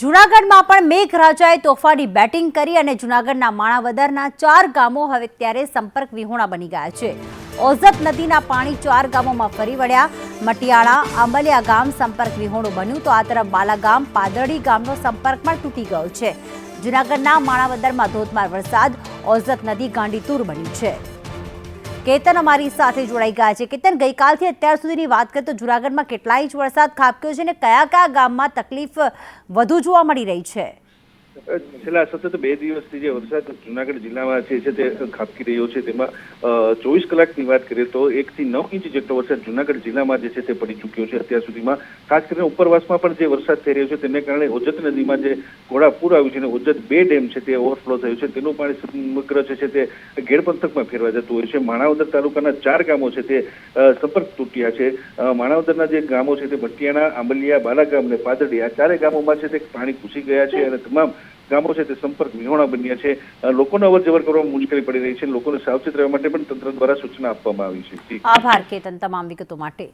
જૂનાગઢમાં પણ મેઘરાજાએ તોફાની બેટિંગ કરી અને જૂનાગઢના માણાવદરના ચાર ગામો હવે ત્યારે સંપર્ક વિહોણા બની ગયા છે. ઓઝત નદીના પાણી ચાર ગામોમાં ફરી વળ્યા. મટિયાળા, આંબલિયા ગામ સંપર્ક વિહોણું બન્યું તો આ તરફ બાલાગામ પાદરડી ગામનો સંપર્ક પણ તૂટી ગયો છે. જૂનાગઢના માણાવદરમાં ધોધમાર વરસાદ, ઓઝત નદી ગાંડીતુર બની છે. કેતન અમારી સાથે જોડાઈ ગયા છે. કેતન, ગઈકાલથી અત્યાર સુધીની વાત કરીએ તો જુનાગઢમાં કેટલાય ઇંચ વરસાદ ખાબક્યો છે અને કયા કયા ગામમાં તકલીફ વધુ જોવા મળી રહી છે? છેલ્લા સતત બે દિવસથી જે વરસાદ જુનાગઢ જિલ્લામાં છે તે ખાબકી રહ્યો છે, તેમાં ચોવીસ કલાકની વાત કરીએ તો એકથી નવ ઇંચ જેટલો વરસાદ જુનાગઢ જિલ્લામાં જે છે તે પડી ચૂક્યો છે. અત્યાર સુધીમાં ખાસ કરીને ઉપરવાસમાં પણ જે વરસાદ થઈ રહ્યો છે, તેને કારણે ઓજત નદીમાં જે ઘોડાપૂર આવ્યું છે અને ઓજત બે ડેમ છે તે ઓવરફ્લો થયું છે. તેનું પાણી સમગ્ર છે તે ગેર પંથકમાં ફેરવા જતું હોય છે. માણાવદર તાલુકાના ચાર ગામો છે તે સંપર્ક તૂટ્યા છે. માણાવદરના જે ગામો છે તે ભટિયાણા આંબલિયા બાલાગામ અને પાદડી આ ચારે ગામોમાં છે તે પાણી ઘૂસી ગયા છે અને તમામ ગામો છે તે સંપર્ક વિહોણા બન્યા છે. લોકોને અવર જવર કરવામાં મુશ્કેલી પડી રહી છે. લોકોને સાવચેત રહેવા માટે પણ તંત્ર દ્વારા સૂચના આપવામાં આવી છે. આભાર, કેતન, તમામ વિગતો માટે.